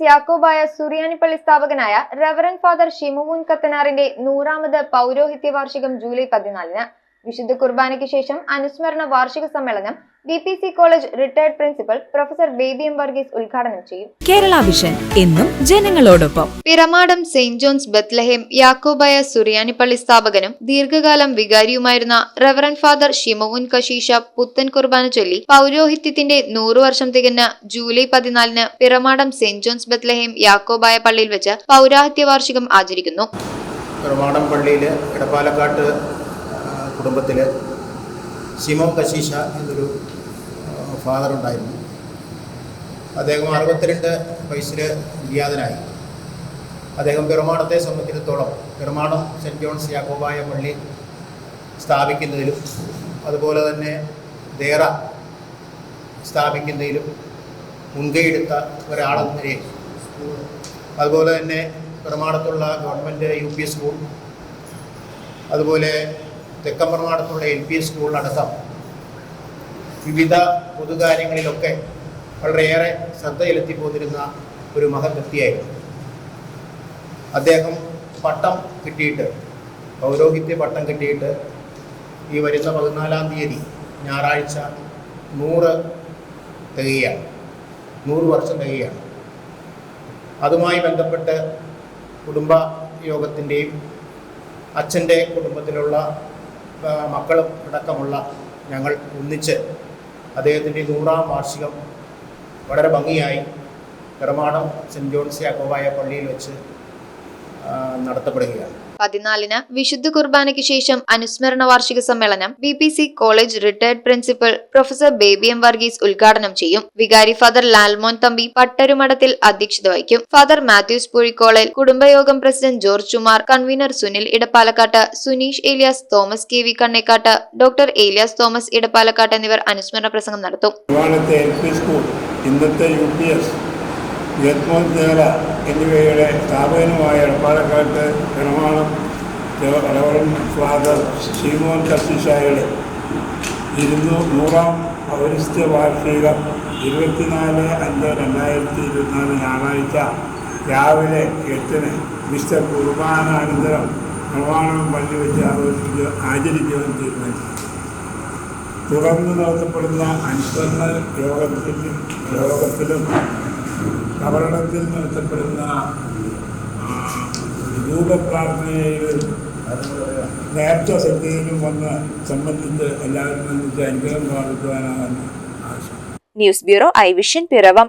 യാക്കോബായ സുറിയാനിപ്പള്ളി സ്ഥാപകനായ reverend father ഷിമുവൂൻ കത്തനാറിന്റെ നൂറാമത് പൗരോഹിത്യ വാർഷികം ജൂലൈ പതിനാലിന് വിശുദ്ധ കുർബാനയ്ക്ക് ശേഷം അനുസ്മരണ വാർഷിക സമ്മേളനം B P C college retired principal professor Baby M Varghese ഉദ്ഘാടനം ചെയ്യും. കേരള വിഷൻ എന്നും ജനങ്ങളോടൊപ്പം. Piramadam saint John's Bethlehem Yakobaya സുറിയാനിപ്പള്ളി സ്ഥാപകനും ദീർഘകാലം വികാരിയുമായിരുന്ന റവറൻ ഫാദർ ഷിമോൻ കശീഷ പുത്തൻ കുർബാന ചൊല്ലി പൗരോഹിത്യത്തിന്റെ നൂറു വർഷം തികഞ്ഞ ജൂലൈ പതിനാലിന് Piramadam saint John's Bethlehem Yakobaya പള്ളിയിൽ വെച്ച് പൗരാഹിത്യ വാർഷികം ആചരിക്കുന്നു. പെരുമാടം പള്ളിയിൽ ഇടപ്പാലക്കാട്ട് കുടുംബത്തിൽ സിമോ കശീഷ എന്നൊരു ഫാദർ ഉണ്ടായിരുന്നു. അദ്ദേഹം അറുപത്തിരണ്ട് വയസ്സിൽ നിര്യാതനായി. അദ്ദേഹം പെരുമാണത്തെ സംബന്ധിച്ചിടത്തോളം പെരുമാണം സെന്റ് ജോൺസ് യാക്കോബായ പള്ളി സ്ഥാപിക്കുന്നതിലും അതുപോലെ തന്നെ ദേറ സ്ഥാപിക്കുന്നതിലും മുൻകൈയെടുത്ത ഒരാളെന്ന നിലയിൽ. അതുപോലെ തന്നെ പെരുമാണത്തുള്ള ഗവൺമെന്റ് യു പി സ്കൂൾ അതുപോലെ തെക്കമ്പർമാടത്തുള്ള എൽ പി സ്കൂളിനടക്കം വിവിധ പൊതുകാര്യങ്ങളിലൊക്കെ വളരെയേറെ ശ്രദ്ധ ചെലുത്തി പോന്നിരുന്ന ഒരു മഹത് വ്യക്തിയായിരുന്നു. അദ്ദേഹം പട്ടം കിട്ടിയിട്ട് പൗരോഹിത്യ പട്ടം കിട്ടിയിട്ട് ഈ വരുന്ന പതിനാലാം തീയതി ഞായറാഴ്ച നൂറ് തികയാണ് നൂറ് വർഷം തികയാണ് അതുമായി ബന്ധപ്പെട്ട് കുടുംബ യോഗത്തിന്റെയും അച്ഛന്റെ കുടുംബത്തിലുള്ള മക്കളും അടക്കമുള്ള ഞങ്ങൾ ഒന്നിച്ച് അദ്ദേഹത്തിന്റെ നൂറാം വാർഷികം വളരെ ഭംഗിയായി. നിർമ്മാണം സെന്റ് ജോൺസ് യാക്കോബായ പള്ളിയിൽ വെച്ച് നടത്തപ്പെടുകയാണ്. പതിനാലിന് വിശുദ്ധ കുർബാനയ്ക്ക് ശേഷം അനുസ്മരണ വാർഷിക സമ്മേളനം B P C college retired principal professor Baby M Varghese ഉദ്ഘാടനം ചെയ്യും. വികാരി ഫാദർ ലാൽമോൻ തമ്പി പട്ടരുമഠത്തിൽ അധ്യക്ഷത വഹിക്കും. Father Mathews Puzhikkolal കുടുംബയോഗം president George Chumar convener Sunil Edappalakkat Suneesh Elias Thomas K V Kannekkat doctor Elias Thomas Edappalakkat എന്നിവർ അനുസ്മരണ പ്രസംഗം നടത്തും. കുർബാനത്തെ എൽ സ്കൂൾ ഇന്നത്തെ യു പി എസ് യത്മോൻ ദേവ എന്നിവയുടെ സ്ഥാപകനുമായ എടപ്പാളക്കാട്ട് നിർമ്മാണം റവറൻ ഫാദർ ശ്രീമോൻ കർഷിഷായുടെ ഇരുന്നൂ നൂറാം പൗരസ്ത്യ വാർഷികം ഇരുപത്തിനാല് അഞ്ച് രണ്ടായിരത്തി ഇരുപത്തിനാല് ഞായറാഴ്ച രാവിലെ എട്ടിന് മിസ്റ്റർ കുർബാനാനന്തരം നിർമ്മാണം പള്ളി വെച്ച് ആഘോഷിക്കുക ആചരിക്കുവാൻ തീരുമാനിച്ചു തുടർന്ന് നടത്തപ്പെടുന്ന അനുസ്മരണ യോഗത്തിൽ യോഗത്തിലും കബറടത്തിൽ നടത്തപ്പെടുന്ന ആ, നേരത്തെ സദ്യയിലും വന്ന് സംബന്ധിച്ച് എല്ലാവരും അനുഗ്രഹം പ്രാപിക്കുവാനാണ് news bureau I vision Piravom.